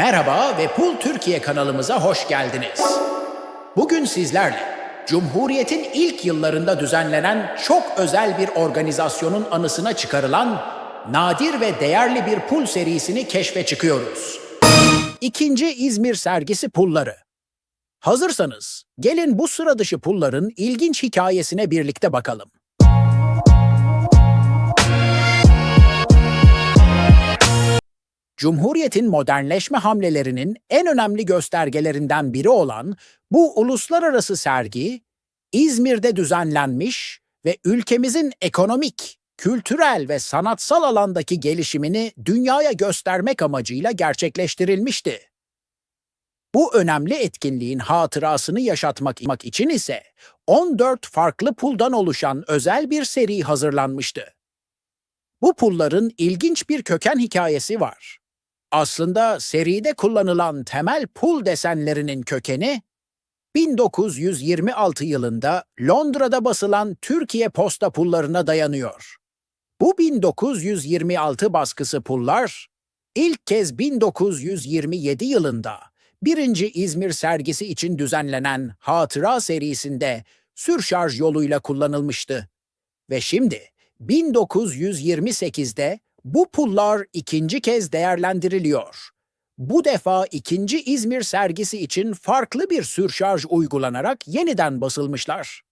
Merhaba ve Pul Türkiye kanalımıza hoş geldiniz. Bugün sizlerle Cumhuriyet'in ilk yıllarında düzenlenen çok özel bir organizasyonun anısına çıkarılan nadir ve değerli bir pul serisini keşfe çıkıyoruz. İkinci İzmir sergisi pulları. Hazırsanız gelin bu sıra dışı pulların ilginç hikayesine birlikte bakalım. Cumhuriyet'in modernleşme hamlelerinin en önemli göstergelerinden biri olan bu uluslararası sergi, İzmir'de düzenlenmiş ve ülkemizin ekonomik, kültürel ve sanatsal alandaki gelişimini dünyaya göstermek amacıyla gerçekleştirilmişti. Bu önemli etkinliğin hatırasını yaşatmak için ise 14 farklı puldan oluşan özel bir seri hazırlanmıştı. Bu pulların ilginç bir köken hikayesi var. Aslında seride kullanılan temel pul desenlerinin kökeni 1926 yılında Londra'da basılan Türkiye posta pullarına dayanıyor. Bu 1926 baskısı pullar ilk kez 1927 yılında 1. İzmir sergisi için düzenlenen Hatıra serisinde sürşarj yoluyla kullanılmıştı. Ve şimdi 1928'de bu pullar ikinci kez değerlendiriliyor. Bu defa ikinci İzmir sergisi için farklı bir sürşarj uygulanarak yeniden basılmışlar.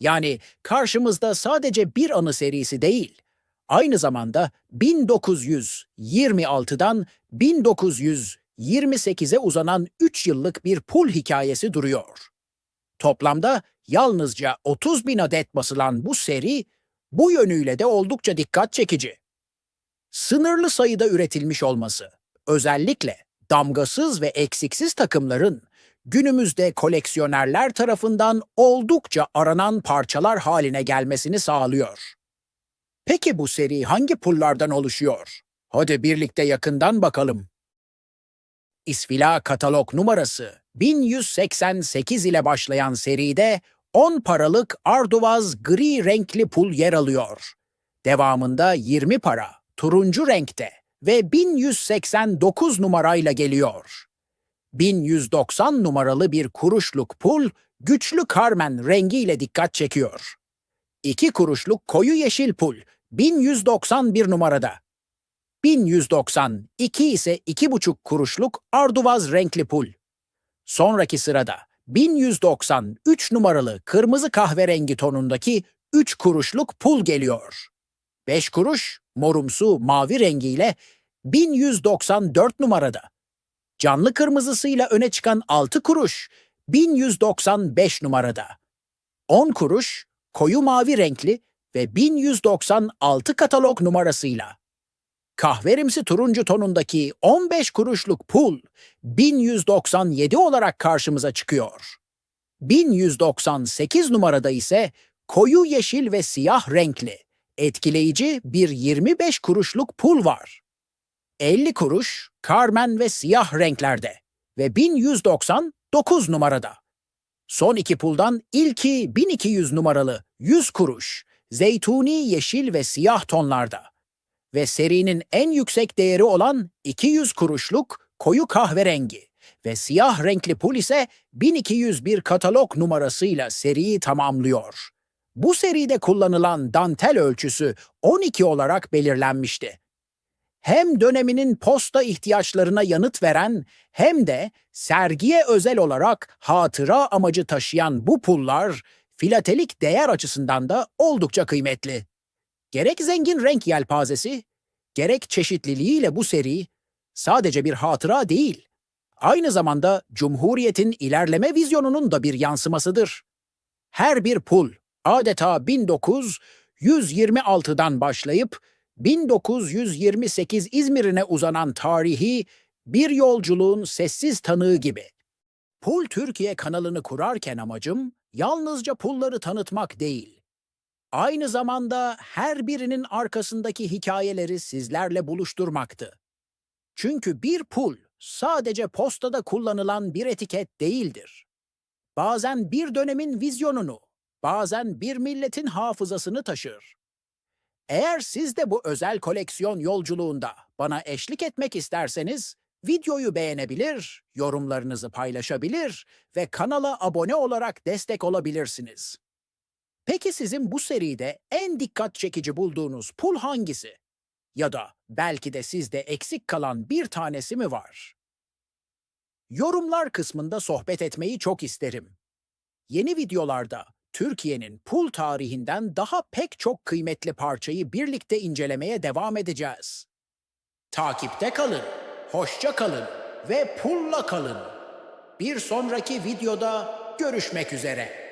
Yani karşımızda sadece bir anı serisi değil, aynı zamanda 1926'dan 1928'e uzanan 3 yıllık bir pul hikayesi duruyor. Toplamda yalnızca 30 bin adet basılan bu seri, bu yönüyle de oldukça dikkat çekici sınırlı sayıda üretilmiş olması, özellikle damgasız ve eksiksiz takımların günümüzde koleksiyonerler tarafından oldukça aranan parçalar haline gelmesini sağlıyor. Peki bu seri hangi pullardan oluşuyor? Hadi birlikte yakından bakalım. İsfila katalog numarası 1188 ile başlayan seride 10 paralık arduvaz gri renkli pul yer alıyor. Devamında 20 para, turuncu renkte ve 1189 numarayla geliyor. 1190 numaralı bir kuruşluk pul güçlü karmen rengiyle dikkat çekiyor. 2 kuruşluk koyu yeşil pul 1191 numarada. 1192 ise 2,5 kuruşluk arduvaz renkli pul. Sonraki sırada 1193 numaralı kırmızı kahverengi tonundaki 3 kuruşluk pul geliyor. 5 kuruş morumsu mavi rengiyle 1194 numarada. Canlı kırmızısıyla öne çıkan 6 kuruş 1195 numarada. 10 kuruş koyu mavi renkli ve 1196 katalog numarasıyla. Kahverimsi turuncu tonundaki 15 kuruşluk pul 1197 olarak karşımıza çıkıyor. 1198 numarada ise koyu yeşil ve siyah renkli etkileyici bir 25 kuruşluk pul var. 50 kuruş karmen ve siyah renklerde ve 1199 numarada. Son iki puldan ilki 1200 numaralı 100 kuruş, zeytuni yeşil ve siyah tonlarda ve serinin en yüksek değeri olan 200 kuruşluk koyu kahverengi ve siyah renkli pul ise 1201 katalog numarasıyla seriyi tamamlıyor. Bu seride kullanılan dantel ölçüsü 12 olarak belirlenmişti. Hem döneminin posta ihtiyaçlarına yanıt veren hem de sergiye özel olarak hatıra amacı taşıyan bu pullar filatelik değer açısından da oldukça kıymetli. Gerek zengin renk yelpazesi, gerek çeşitliliğiyle bu seri sadece bir hatıra değil, aynı zamanda Cumhuriyet'in ilerleme vizyonunun da bir yansımasıdır. Her bir pul adeta 1926'dan başlayıp 1928 İzmir'ine uzanan tarihi bir yolculuğun sessiz tanığı gibi. Pul Türkiye kanalını kurarken amacım yalnızca pulları tanıtmak değil. Aynı zamanda her birinin arkasındaki hikayeleri sizlerle buluşturmaktı. Çünkü bir pul sadece postada kullanılan bir etiket değildir. Bazen bir dönemin vizyonunu, bazen bir milletin hafızasını taşır. Eğer siz de bu özel koleksiyon yolculuğunda bana eşlik etmek isterseniz, Videoyu beğenebilir, yorumlarınızı paylaşabilir ve kanala abone olarak destek olabilirsiniz. Peki sizin bu seride en dikkat çekici bulduğunuz pul hangisi? Ya da belki de sizde eksik kalan bir tanesi mi var? Yorumlar kısmında sohbet etmeyi çok isterim. Yeni videolarda Türkiye'nin pul tarihinden daha pek çok kıymetli parçayı birlikte incelemeye devam edeceğiz. Takipte kalın, hoşça kalın ve pulla kalın. Bir sonraki videoda görüşmek üzere.